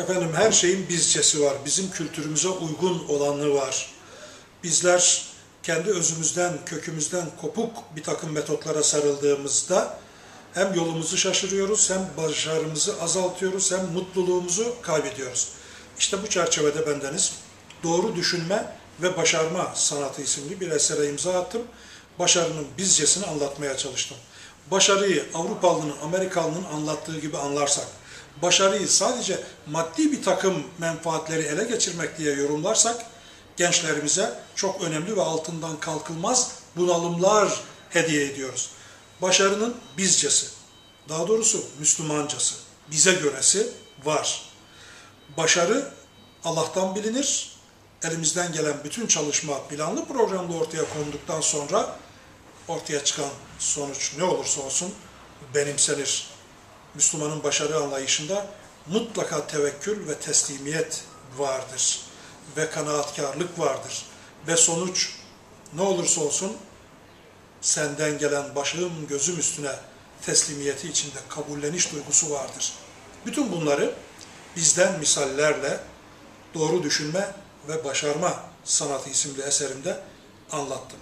Efendim her şeyin bizcesi var. Bizim kültürümüze uygun olanı var. Bizler kendi özümüzden, kökümüzden kopuk bir takım metotlara sarıldığımızda hem yolumuzu şaşırıyoruz, hem başarımızı azaltıyoruz, hem mutluluğumuzu kaybediyoruz. İşte bu çerçevede bendeniz Doğru Düşünme ve Başarma Sanatı isimli bir esere imza attım. Başarının bizcesini anlatmaya çalıştım. Başarıyı Avrupalının, Amerikalının anlattığı gibi anlarsak, başarıyı sadece maddi bir takım menfaatleri ele geçirmek diye yorumlarsak, gençlerimize çok önemli ve altından kalkılmaz bunalımlar hediye ediyoruz. Başarının bizcesi, daha doğrusu Müslümancası, bize göresi var. Başarı Allah'tan bilinir. Elimizden gelen bütün çalışma planlı programda ortaya konduktan sonra ortaya çıkan sonuç ne olursa olsun benimsenir. Müslümanın başarı anlayışında mutlaka tevekkül ve teslimiyet vardır ve kanaatkarlık vardır ve sonuç ne olursa olsun senden gelen başım gözüm üstüne teslimiyeti içinde kabulleniş duygusu vardır. Bütün bunları bizden misallerle doğru düşünme ve başarma sanatı isimli eserimde anlattım.